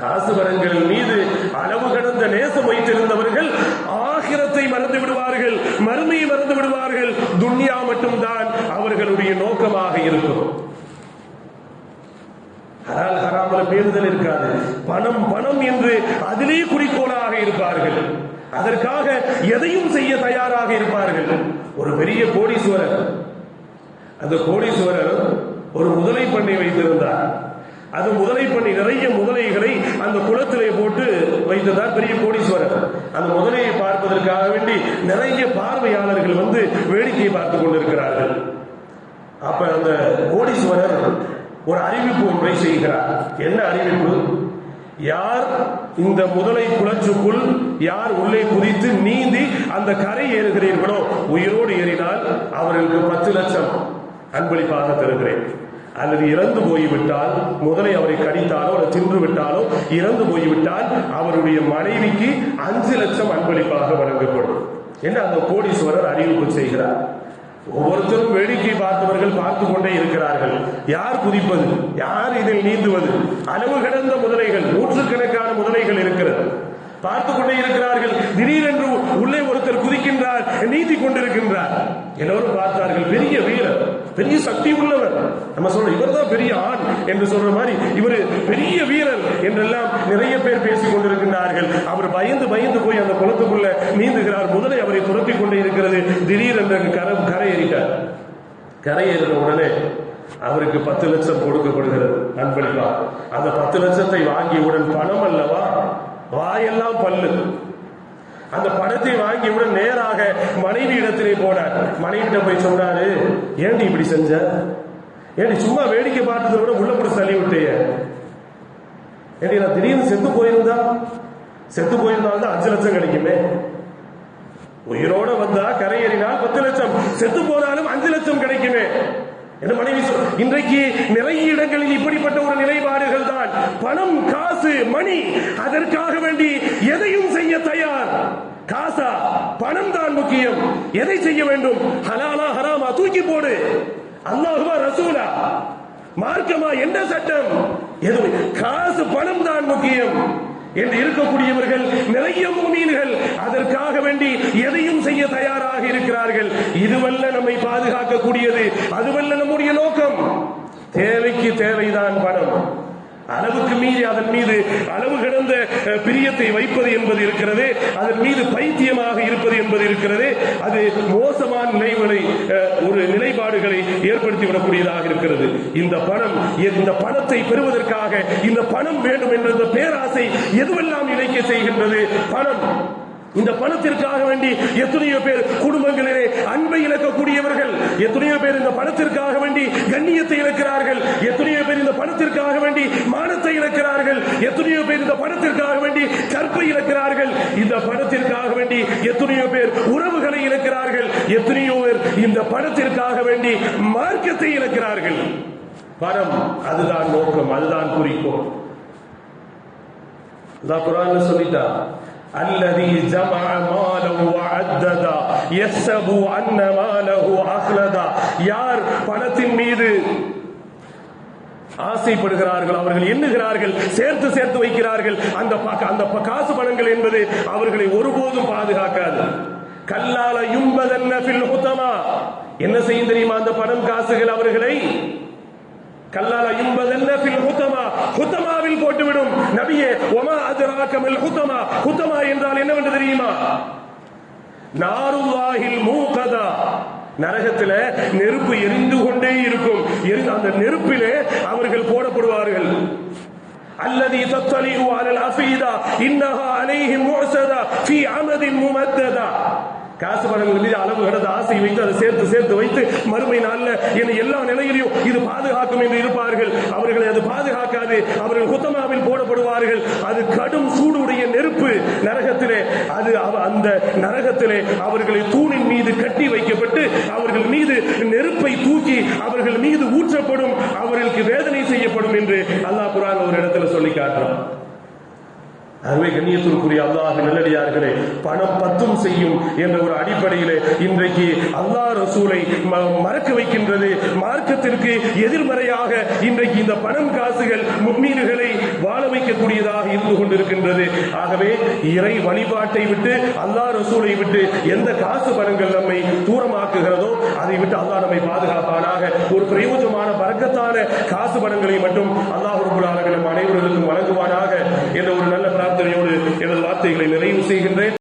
காசு வரங்கள் மீது அளவு கடந்த நேசம் வைத்திருந்தவர்கள் ஆகிரத்தை மறந்து விடுவார்கள் மறுமையை மறந்து விடுவார்கள். துன்யா மட்டும்தான் அவர்களுடைய நோக்கமாக இருக்கும். ஹலால் ஹராமல பேருதல் இருக்காது. பணம் பணம் என்று அதிலே குறிக்கோளாக இருப்பார்கள். அதற்காக எதையும் செய்ய தயாராக இருப்பார்கள். ஒரு பெரிய கோடீஸ்வரர். அந்த கோடீஸ்வரர் ஒரு முதலை பண்ணை வைத்திருந்தார். அது முதல் பண்ணி நிறைய முதலைகளை அந்த குளத்திலே போட்டு வைத்ததார் பெரிய கோடீஸ்வரர். அந்த முதலையை பார்ப்பதற்காக வேண்டி நிறைய பார்வையாளர்கள் வந்து வேடிக்கையை பார்த்துக் கொண்டிருக்கிறார்கள். அப்ப அந்த கோடீஸ்வரர் ஒரு அறிவிப்பு ஒன்றை செய்கிறார். என்ன அறிவிப்பு? யார் இந்த முதலை குளச்சுக்குள் யார் உள்ளே குதித்து நீந்தி அந்த கரை ஏறுகிறீர்களோ உயிரோடு ஏறினால் அவர்களுக்கு பத்து லட்சம் அன்பளிப்பாக தருகிறேன். அல்லது இறந்து போய்விட்டால் முதலை அவரை கடித்தாலோ அல்லது தின்று விட்டாலோ இறந்து போய்விட்டால் அவருடைய மனைவிக்கு அஞ்சு லட்சம் அன்பளிப்பாக வழங்கப்படும் என்று அந்த கோடீஸ்வரர் அறிவிப்பு செய்கிறார். ஒவ்வொருத்தரும் வேடிக்கை பார்த்தவர்கள் பார்த்து கொண்டே இருக்கிறார்கள். யார் குதிப்பது? யார் இதில் நீந்துவது? அளவு கிடந்த முதலைகள் நூற்றுக்கணக்கான முதலைகள் இருக்கிறது. பார்த்து கொண்டே இருக்கிறார்கள். திடீரென்று உள்ளே ஒரு குதிக்கின்றார் நீதி கொண்டிருக்கின்றார். எல்லோரும் பார்த்தார்கள் பெரிய வீரர் பெரிய சக்தி உள்ளவர். நம்ம சொல்றோம் இவர் தான் பெரிய ஆண் என்று சொல்ற மாதிரி இவர் பெரிய வீரர் என்றெல்லாம் நிறைய பேர் பேசிக் கொண்டிருக்கின்றார்கள். அவர் பயந்து பயந்து போய் அந்த குளத்துக்குள்ள நீந்துகிறார். முதலை அவரை துரத்தி கொண்டே இருக்கிறது. திடீரென்று கரம் கரை ஏறிட்டார். கரை உடனே அவருக்கு பத்து லட்சம் கொடுக்கப்படுகிறது. அன்பளிப்பா அந்த பத்து லட்சத்தை வாங்கியவுடன் பணம் அல்லவா? வாயெல்லாம் பல்லு. அந்த பணத்தை வாங்கியவுடன் நேராக மனைவி இடத்திலே போனார். மனைவிட்ட போய் சொன்னாரு ஏண்டி இப்படி செஞ்ச? ஏண்டி சும்மா வேடிக்கை பார்த்ததை விட உள்ள கூட தள்ளி விட்டேயே? ஏண்டி நான் திடீர்னு செத்து போயிருந்தா? செத்து போயிருந்தால்தான் அஞ்சு லட்சம் கிடைக்குமே. உயிரோட வந்தா கரையேறினால் பத்து லட்சம். செத்து போனாலும் அஞ்சு லட்சம் கிடைக்குமே. என்று மனைவி இன்றைக்கு நிறைய இடங்களில் இப்படிப்பட்ட ஒரு நிலைப்பாடுகள் தான். பணம் காசு மணி. அதற்காக வேண்டி எதையும் செய்ய தயார். காசா பணம் தான் முக்கியம். எதை செய்ய வேண்டும்? ஹலாலா ஹராமா தூக்கி போடு. அல்லாஹுவா ரசூலா. மார்க்கமா என்ன சட்டம்? எதுவும் காசு பணம் தான் முக்கியம். என்று இருக்கக்கூடியவர்கள் நிறைய மீன்கள் அதற்காக வேண்டி எதையும் செய்ய தயாராக இருக்கிறார்கள். இதுவல்ல நம்மை பாதுகாக்கக்கூடியது. அதுவல்ல நம்முடைய நோக்கம். தேவைக்கு தேவைதான் பணம். அளவுக்கு மீறி அதன் மீது அளவு கடந்த பிரியத்தை வைப்பது என்பது இருக்கிறது. அதன் மீது பைத்தியமாக இருப்பது என்பது இருக்கிறது. அது மோசமான நினைவுகளை அஹ், ஒரு நிலைப்பாடுகளை ஏற்படுத்திவிடக்கூடியதாக இருக்கிறது. இந்த பணம் இந்த பணத்தை பெறுவதற்காக இந்த பணம் வேண்டும் என்ற இந்த பேராசை எதுவெல்லாம் இணைக்க செய்கின்றது? பணம். இந்த பணத்திற்காக வேண்டி எத்தனையோ பேர் குடும்பங்களிலே அன்பை இழக்கக்கூடியவர்கள் எத்தனையோ பேர் இந்த பணத்திற்காக வேண்டி கண்ணியத்தை இழக்கிறார்கள். பணத்திற்காக வேண்டி மானத்தை இழக்கிறார்கள் எத்தனையோ பேர் இந்த பணத்திற்காக வேண்டி கற்பை இழக்கிறார்கள் இந்த பணத்திற்காக வேண்டி எத்தனையோ பேர் உறவுகளை இழக்கிறார்கள் எத்தனையோ பேர் இந்த பணத்திற்காக வேண்டி மார்க்கத்தை இழக்கிறார்கள் பணம் அதுதான் நோக்கம் அதுதான் குறிக்கோள் அல்லாஹ் குர்ஆன்ல சொல்லிட்டா الذي جمع ماله وعددا يحسب ان ماله اخلدا யார் பணத்தின் மீது ஆசைப்படுகிறார்கள் அவர்கள் எண்ணுகிறார்கள் சேர்த்து சேர்த்து வைக்கிறார்கள். அந்த அந்த ப- காசு பணங்கள் என்பது அவர்களை ஒருபோதும் பாதுகாக்காது. கல்லால யும்பதன்ன ஃபில் ஹுதமா என்ன செய்யும் தெரியுமா அந்த பணம் காசுகள் அவர்களை? கல்லால யும்பதன்ன ஃபில் ஹுதமா ஹுதமாவில் போட்டுவிடும். நபியே ஒமா அது மல் ஹுத்தமா ஹுதமா என்றால் என்னவென்று தெரியுமா? நாருல்லாஹில் மூகதா. நரகத்துல நெருப்பு எரிந்து கொண்டே இருக்கும். அந்த நெருப்பிலே அவர்கள் போடப்படுவார்கள் الذي تطلع على الأفئدة إنها عليهم معسدة في عمد ممددة காசு பணங்கள் மீது அளவு கடந்த ஆசை வைத்து அதை சேர்த்து சேர்த்து வைத்து மறுமை நாள்ல என எல்லா நிலையிலையும் இது பாதுகாக்கும் என்று இருப்பார்கள் அவர்களை அது பாதுகாக்காது அவர்கள் குத்தமாவில் போடப்படுவார்கள் அது கடும் சூடுடைய நெருப்பு நரகத்திலே அது அவ- அந்த நரகத்திலே அவர்களை தூணின் நெருப்பை தூக்கி அவர்கள் மீது ஊற்றப்படும் அவர்களுக்கு வேதனை செய்யப்படும் என்று அல்லாஹ் குரான் ஒரு இடத்துல சொல்லி காட்டுறான். அதுவே கண்ணியத்திற்குரிய அல்லாஹ் நல்லடியார்களே பணம் பத்தும் செய்யும் என்ற ஒரு அடிப்படையிலே இன்றைக்கு அல்லாஹ் ரசூலை மறக்க வைக்கின்றது. மார்க்கத்திற்கு எதிர்மறையாக இன்றைக்கு இந்த பணம் காசுகள் முக்மீன்களை வாழ வைக்கக்கூடியதாக இருந்து கொண்டிருக்கின்றது. ஆகவே இறை வழிபாட்டை விட்டு அல்லா ரசூலை விட்டு எந்த காசு பணங்கள் நம்மை தூரமாக்குகிறதோ அதை விட்டு அல்லா நம்மை பாதுகாப்பானாக. ஒரு பிரயோஜமான பறக்கத்தான காசு பணங்களை மட்டும் அல்லாஹ் நம் அனைவருக்கும் வழங்குவானாக என்ற ஒரு நல்ல பிரார்த்தனையோடு எனது வார்த்தைகளை நிறைவு செய்கின்றேன்.